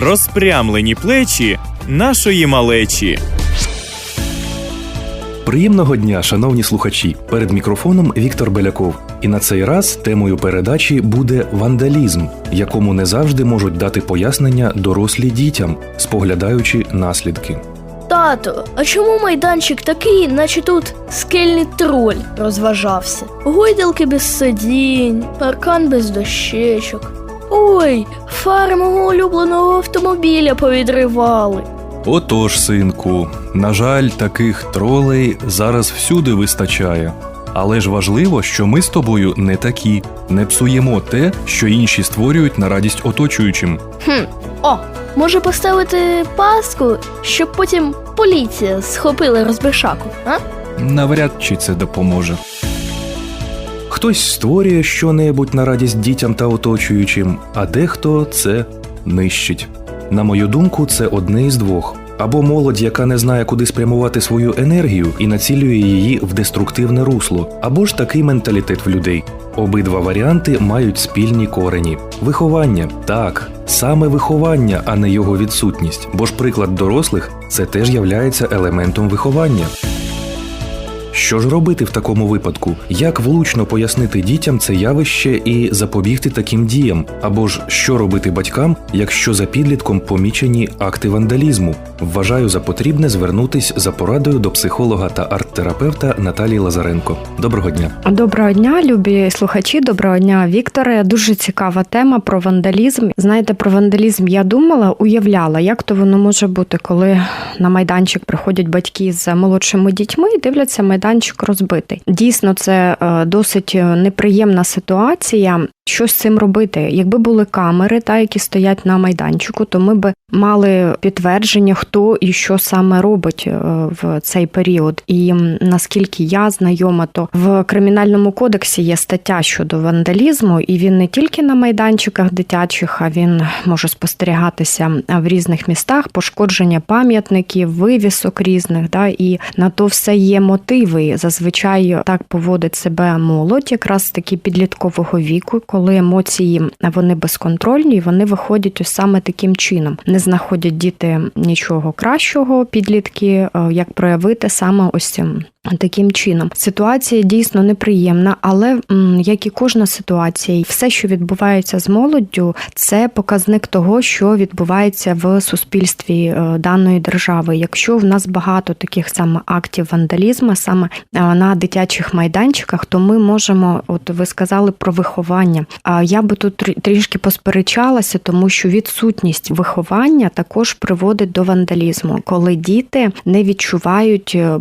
розпрямлені плечі нашої малечі. Приємного дня, шановні слухачі. Перед мікрофоном Віктор Беляков. І на цей раз темою передачі буде вандалізм, якому не завжди можуть дати пояснення дорослі дітям, споглядаючи наслідки. Тато, а чому майданчик такий, наче тут скельний троль розважався? Гойдалки без сидінь, паркан без дощечок. Ой, фари мого улюбленого автомобіля повідривали. Отож, синку, на жаль, таких тролей зараз всюди вистачає. Але ж важливо, що ми з тобою не такі, не псуємо те, що інші створюють на радість оточуючим. Хм, о, може поставити паску, щоб потім поліція схопила розбишаку, а? Навряд чи це допоможе. Хтось створює щонебудь на радість дітям та оточуючим, а дехто це нищить. На мою думку, це одне із двох. Або молодь, яка не знає, куди спрямувати свою енергію і націлює її в деструктивне русло, або ж такий менталітет в людей. Обидва варіанти мають спільні корені. Виховання так, саме виховання, а не його відсутність. Бо ж приклад дорослих це теж являється елементом виховання. Що ж робити в такому випадку? Як влучно пояснити дітям це явище і запобігти таким діям? Або ж що робити батькам, якщо за підлітком помічені акти вандалізму? Вважаю за потрібне звернутись за порадою до психолога та арт-терапевта Наталії Лазаренко. Доброго дня. Доброго дня, любі слухачі. Доброго дня, Вікторе. Дуже цікава тема про вандалізм. Знаєте, про вандалізм я думала, уявляла, як то воно може бути, коли на майданчик приходять батьки з молодшими дітьми і дивляться майданчик розбитий. Дійсно, це е, досить неприємна ситуація. Що з цим робити? Якби були камери, та які стоять на майданчику, то ми би мали підтвердження, хто і що саме робить е, в цей період. І наскільки я знайома, то в кримінальному кодексі є стаття щодо вандалізму, і він не тільки на майданчиках дитячих, а він може спостерігатися в різних містах, пошкодження пам'ятників, вивісок різних. Да, і на то все є мотиви. Зазвичай так поводить себе молодь, якраз таки підліткового віку, коли емоції вони безконтрольні, вони виходять ось саме таким чином. Не знаходять діти нічого кращого, підлітки, як проявити саме ось. Таким чином ситуація дійсно неприємна, але як і кожна ситуація, все, що відбувається з молоддю, це показник того, що відбувається в суспільстві е, даної держави. Якщо в нас багато таких саме актів вандалізму, саме е, на дитячих майданчиках, то ми можемо, от ви сказали про виховання. А я би тут трішки посперечалася, тому що відсутність виховання також приводить до вандалізму, коли діти не відчувають е,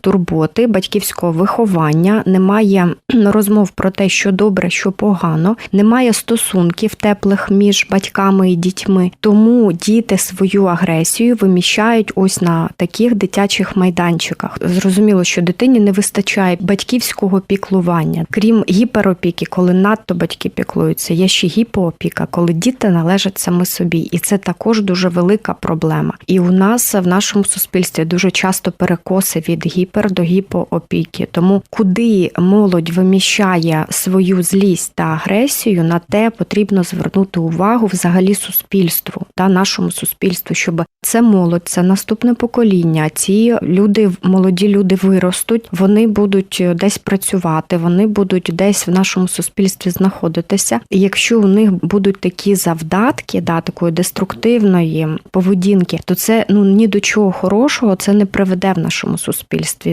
турботи, батьківського виховання, немає розмов про те, що добре, що погано, немає стосунків теплих між батьками і дітьми. Тому діти свою агресію виміщають ось на таких дитячих майданчиках. Зрозуміло, що дитині не вистачає батьківського піклування, крім гіперопіки, коли надто батьки піклуються, є ще гіпоопіка, коли діти належать саме собі, і це також дуже велика проблема. І у нас в нашому суспільстві дуже часто перекоси від гіпер до гіпоопіки. Тому куди молодь виміщає свою злість та агресію, на те потрібно звернути увагу взагалі суспільству та нашому суспільству, щоб це молодь, це наступне покоління. Ці люди, молоді люди виростуть, вони будуть десь працювати, вони будуть десь в нашому суспільстві знаходитися. І якщо у них будуть такі завдатки, да, такої деструктивної поведінки, то це ну ні до чого хорошого це не приведе в нашому суспільстві.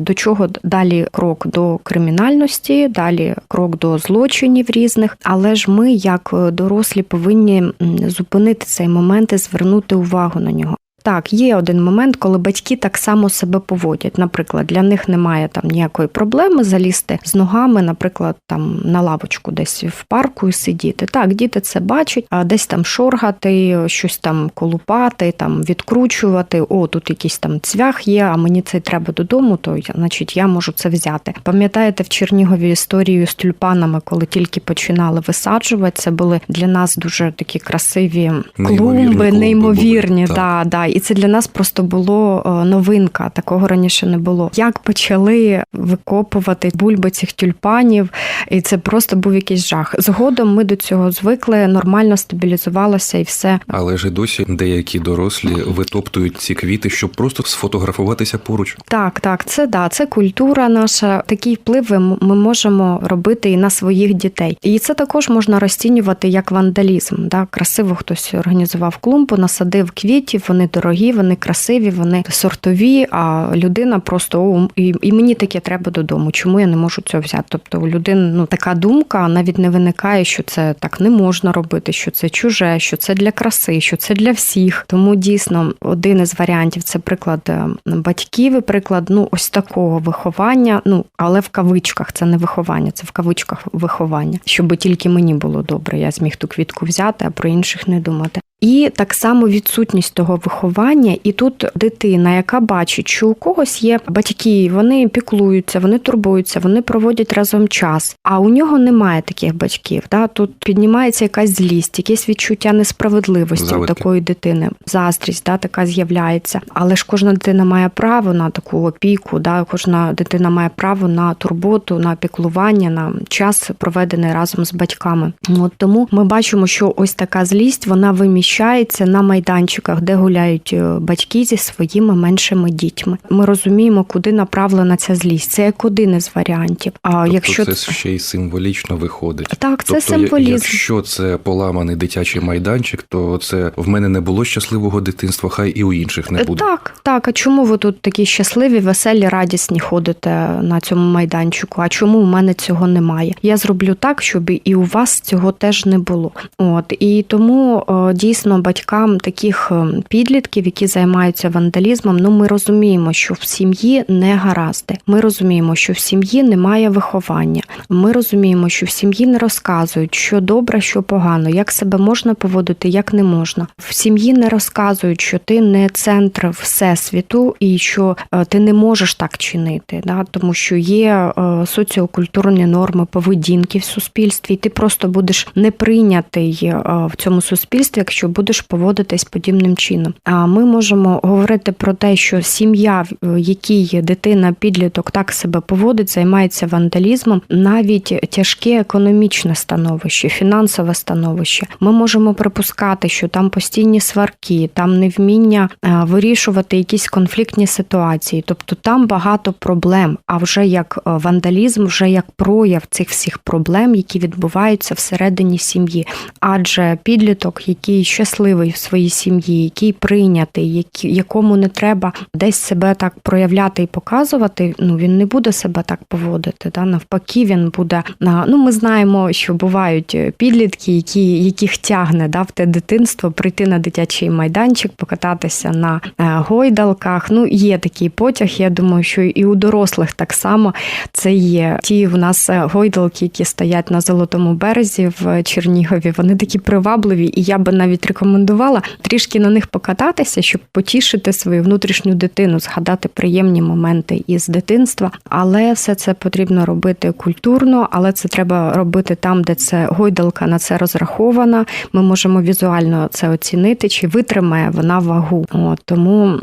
До чого далі крок до кримінальності, далі крок до злочинів різних. Але ж ми, як дорослі, повинні зупинити цей момент і звернути увагу на нього. Так, є один момент, коли батьки так само себе поводять. Наприклад, для них немає там ніякої проблеми залізти з ногами, наприклад, там на лавочку десь в парку і сидіти. Так, діти це бачать, а десь там шоргати, щось там колупати, там відкручувати. О, тут якийсь там цвях є, а мені це треба додому, то значить я можу це взяти. Пам'ятаєте в Чернігові історію з тюльпанами, коли тільки починали висаджувати, це були для нас дуже такі красиві клумби, неймовірні, були, да, да. І це для нас просто було е, новинка. Такого раніше не було. Як почали викопувати бульби цих тюльпанів, і це просто був якийсь жах. Згодом ми до цього звикли, нормально стабілізувалося і все. Але ж і досі деякі дорослі витоптують ці квіти, щоб просто сфотографуватися поруч. Так, так, це да, це культура наша. Такий вплив ми- можемо робити і на своїх дітей. І це також можна розцінювати як вандалізм. Да? Красиво хтось організував клумбу, насадив квітів, вони дорогі, вони красиві, вони сортові. А людина просто о, і, і мені таке треба додому. Чому я не можу цього взяти? Тобто у людини ну така думка навіть не виникає, що це так не можна робити, що це чуже, що це для краси, що це для всіх. Тому дійсно один із варіантів це приклад е, батьків, і приклад ну ось такого виховання. Ну але в кавичках це не виховання, це в кавичках виховання, щоб тільки мені було добре. Я зміг ту квітку взяти, а про інших не думати. І так само відсутність того виховання, і тут дитина, яка бачить, що у когось є батьки, вони піклуються, вони турбуються, вони проводять разом час. А у нього немає таких батьків. Да? Тут піднімається якась злість, якесь відчуття несправедливості у такої дитини, заздрість, да, така з'являється. Але ж кожна дитина має право на таку опіку, да, кожна дитина має право на турботу, на піклування, на час проведений разом з батьками. От тому ми бачимо, що ось така злість вона виміщається на майданчиках, де гуляють е, батьки зі своїми меншими дітьми. Ми розуміємо, куди направлена ця злість. Це як один із варіантів. А Тобто якщо це ще й символічно виходить. так, це тобто, символізм. якщо це поламаний дитячий майданчик, то це в мене не було щасливого дитинства, хай і у інших не буде. Так, так. А чому ви тут такі щасливі, веселі, радісні ходите на цьому майданчику? А чому у мене цього немає? Я зроблю так, щоб і у вас цього теж не було. От і тому е, дійсно батькам таких е, підлітків, які займаються вандалізмом, ну ми розуміємо, що в сім'ї не гаразди. Ми розуміємо, що в сім'ї немає виховання. Ми розуміємо, що в сім'ї не розказують, що добре, що погано, як себе можна поводити, як не можна. В сім'ї не розказують, що ти не центр всесвіту і що е, ти не можеш так чинити, да? тому що є е, соціокультурні норми поведінки в суспільстві, і ти просто будеш не прийнятий в цьому суспільстві, якщо будеш поводитись подібним чином. А ми можемо говорити про те, що сім'я, в якій дитина, підліток так себе поводить, займається вандалізмом, навіть тяжке економічне становище, фінансове становище. Ми можемо припускати, що там постійні сварки, там невміння е, вирішувати якісь конфліктні ситуації. Тобто там багато проблем. А вже як е, вандалізм, вже як прояв цих всіх проблем, які відбуваються всередині сім'ї. Адже підліток, який щасливий в своїй сім'ї, який прийнятий, якому не треба десь себе так проявляти і показувати, ну він не буде себе так поводити. Да? Навпаки, він буде ну ми знаємо, що бувають е, підлітки, які яких тягне да, в те дитинство прийти на дитячий майданчик, покататися на е, гойдалках. Ну є такий потяг. Я думаю, що і у дорослих так само це є. Ті в нас е, гойдалки, які стоять на золотому березі в Чернігові, вони такі привабливі, і я би навіть рекомендувала трішки на них покататися, щоб потішити свою внутрішню дитину, згадати приємні моменти із дитинства. Але все це потрібно робити культурно, але це треба робити там, де це гойдалка на це розрахована. Ми можемо візуально це оцінити, чи витримає вона вагу. От, тому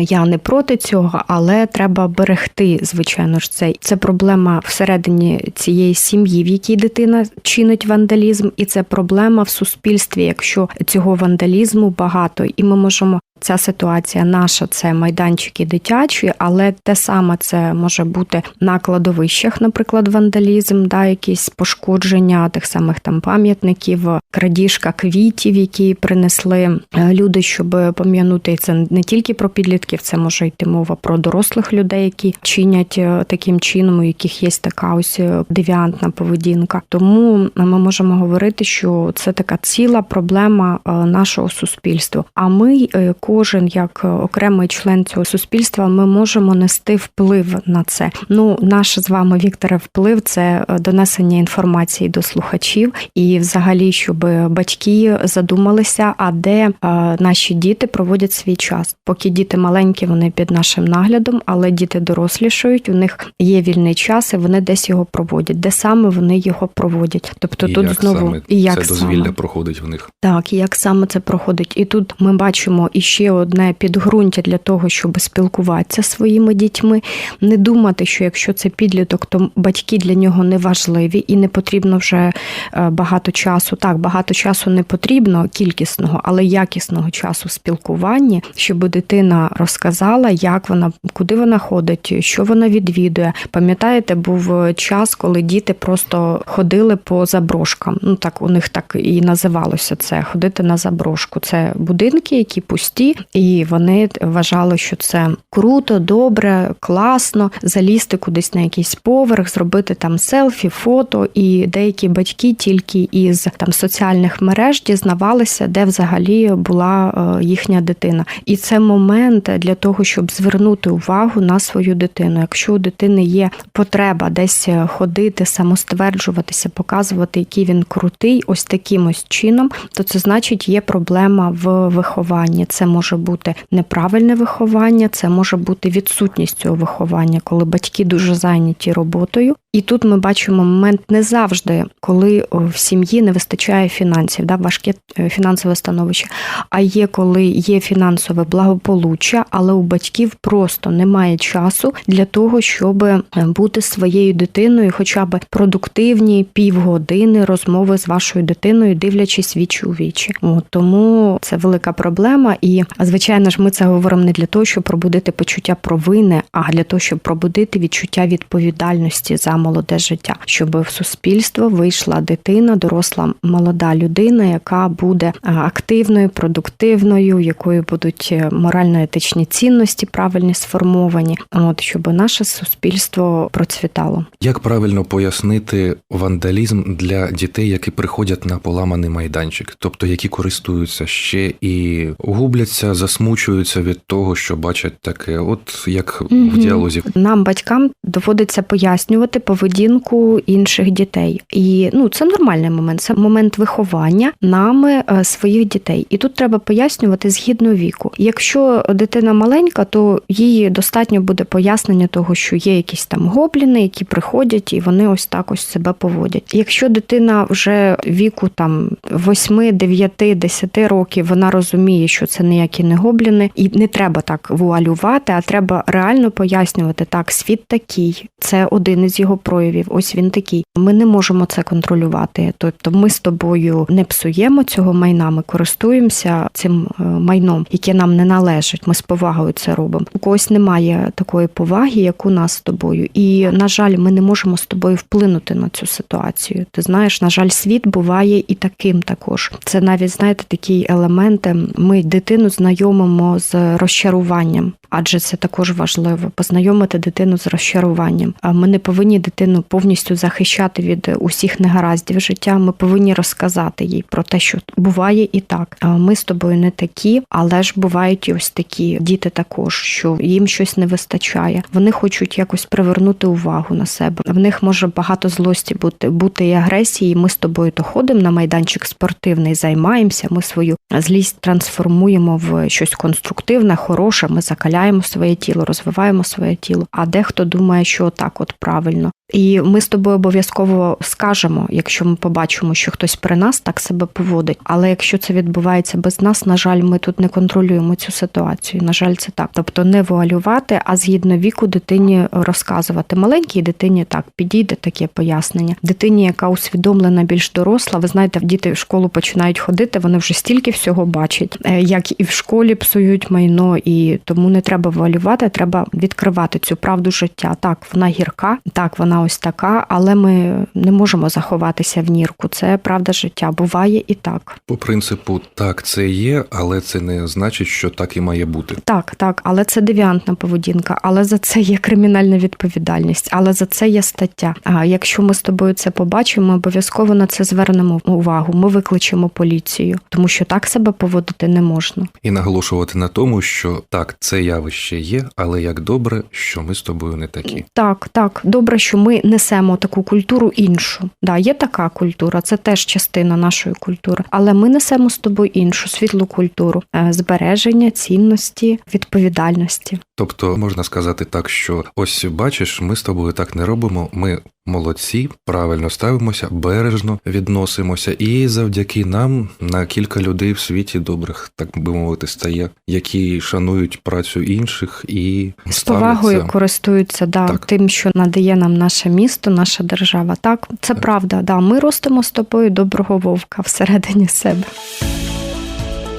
я не проти цього, але треба берегти, звичайно ж, це. Це проблема всередині цієї сім'ї, в якій дитина чинить вандалізм, і це проблема в суспільстві, якщо цього вандалізму багато, і ми можемо. Ця ситуація наша це майданчики дитячі, але те саме це може бути на кладовищах, наприклад, вандалізм, да, якісь пошкодження тих самих там пам'ятників, крадіжка квітів, які принесли е, люди, щоб пом'янути це не тільки про підлітків, це може йти мова про дорослих людей, які чинять е, таким чином, у яких є така ось е, девіантна поведінка. Тому ми можемо говорити, що це така ціла проблема нашого суспільства. А ми, кожен як е, окремий член цього суспільства, ми можемо нести вплив на це. Ну, наш з вами Вікторе вплив це е, донесення інформації до слухачів, і взагалі, щоб батьки задумалися, а де е, наші діти проводять свій час. Поки діти маленькі, вони під нашим наглядом, але діти дорослішають, у них є вільний час, і вони десь його проводять. Де саме вони його проводять? Тобто і тут як знову саме і як це дозвілля саме? проходить в них. Так, і як саме це проходить? І тут ми бачимо іще ще одне підґрунтя для того, щоб спілкуватися своїми дітьми, не думати, що якщо це підліток, то батьки для нього не важливі і не потрібно вже е, багато часу. Так, багато часу не потрібно кількісного, але якісного часу в спілкуванні, щоб дитина розказала, як вона, куди вона ходить, що вона відвідує. Пам'ятаєте, був час, коли діти просто ходили по заброшкам. Ну так у них так і називалося це ходити на заброшку. Це будинки, які пусті, і вони вважали, що це круто, добре, класно залізти кудись на якийсь поверх, зробити там селфі, фото. І деякі батьки тільки із там соціальних мереж дізнавалися, де взагалі була е, їхня дитина. І це момент для того, щоб звернути увагу на свою дитину. Якщо у дитини є потреба десь ходити, самостверджуватися, показувати, який він крутий, ось таким ось чином, то це значить є проблема в вихованні. Це може бути неправильне виховання, це може бути відсутність цього виховання, коли батьки дуже зайняті роботою. І тут ми бачимо момент не завжди, коли в сім'ї не вистачає фінансів, да, важке е, фінансове становище. А є коли є фінансове благополуччя, але у батьків просто немає часу для того, щоб е, бути своєю дитиною, хоча б продуктивні півгодини розмови з вашою дитиною, дивлячись вічі у вічі. От, тому це велика проблема. І звичайно ж, ми це говоримо не для того, щоб пробудити почуття провини, а для того, щоб пробудити відчуття відповідальності за молоде життя, щоб в суспільство вийшла дитина, доросла молода людина, яка буде активною, продуктивною, якою будуть е, морально-етичні цінності правильні сформовані. От щоб наше суспільство процвітало. Як правильно пояснити вандалізм для дітей, які приходять на поламаний майданчик, тобто які користуються ще і губляться, засмучуються від того, що бачать таке, от як в діалозі. Нам, батькам, доводиться пояснювати поведінку інших дітей. І ну це нормальний момент. Це момент виховання нами е, своїх дітей. І тут треба пояснювати згідно віку. Якщо дитина маленька, то їй достатньо буде пояснення того, що є якісь там гобліни, які приходять і вони ось так ось себе поводять. Якщо дитина вже віку там 8, 9, 10 років, вона розуміє, що це ніякі не гобліни, і не треба так вуалювати, а треба реально пояснювати так, світ такий, це один із його проявів. Ось він такий. Ми не можемо це контролювати. Тобто, ми з тобою не псуємо цього майна, ми користуємося цим е, майном, яке нам не належить. Ми з повагою це робимо. У когось немає такої поваги, як у нас з тобою. І на жаль, ми не можемо з тобою вплинути на цю ситуацію. Ти знаєш, на жаль, світ буває і таким також. Це навіть знаєте такі елементи. Ми дитину знайомимо з розчаруванням. Адже це також важливо познайомити дитину з розчаруванням. А ми не повинні дитину повністю захищати від усіх негараздів життя. Ми повинні розказати їй про те, що буває і так. Ми з тобою не такі, але ж бувають і ось такі діти також, що їм щось не вистачає. Вони хочуть якось привернути увагу на себе. В них може багато злості бути, бути і агресії. Ми з тобою то ходимо на майданчик спортивний, займаємося. Ми свою злість трансформуємо в щось конструктивне, хороше. Ми закаляємо своє тіло, розвиваємо своє тіло. А дехто думає, що так, от правильно. І ми з тобою обов'язково скажемо, якщо ми побачимо, що хтось при нас так себе поводить. Але якщо це відбувається без нас, на жаль, ми тут не контролюємо цю ситуацію. На жаль, це так. Тобто не вуалювати, а згідно віку дитині розказувати. Маленькій дитині так підійде таке пояснення. Дитині, яка усвідомлена, більш доросла, ви знаєте, діти в школу починають ходити, вони вже стільки всього бачать, е, як і в школі псують майно, і тому не треба вуалювати, треба відкривати цю правду життя. Так, вона гірка, так вона ось така, але ми не можемо заховатися в нірку. Це правда життя. Буває і так. По принципу, так, це є, але це не значить, що так і має бути. Так, так, але це девіантна поведінка, але за це є кримінальна відповідальність, але за це є стаття. А якщо ми з тобою це побачимо, ми обов'язково на це звернемо увагу. Ми викличемо поліцію, тому що так себе поводити не можна. І наголошувати на тому, що так, це явище є, але як добре, що ми з тобою не такі. Так, так, добре, що ми несемо таку культуру іншу. Да, є така культура, це теж частина нашої культури, але ми несемо з тобою іншу світлу культуру е, збереження, цінності, відповідальності. Тобто можна сказати так, що ось бачиш, ми з тобою так не робимо. Ми Молодці, правильно ставимося, бережно відносимося, і завдяки нам на кілька людей в світі добрих, так би мовити, стає, які шанують працю інших і З повагою ставляться. користуються да, Так. тим, що надає нам наше місто, наша держава. Так, це Так. правда. Да. Ми ростимо з тобою доброго вовка всередині себе.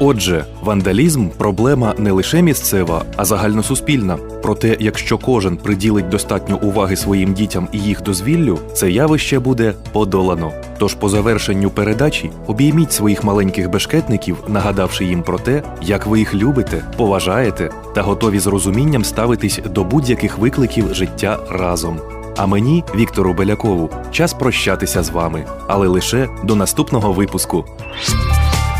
Отже, вандалізм проблема не лише місцева, а загальносуспільна. Проте, якщо кожен приділить достатньо уваги своїм дітям і їх дозвіллю, це явище буде подолано. Тож по завершенню передачі обійміть своїх маленьких бешкетників, нагадавши їм про те, як ви їх любите, поважаєте та готові з розумінням ставитись до будь-яких викликів життя разом. А мені, Віктору Белякову, час прощатися з вами, але лише до наступного випуску.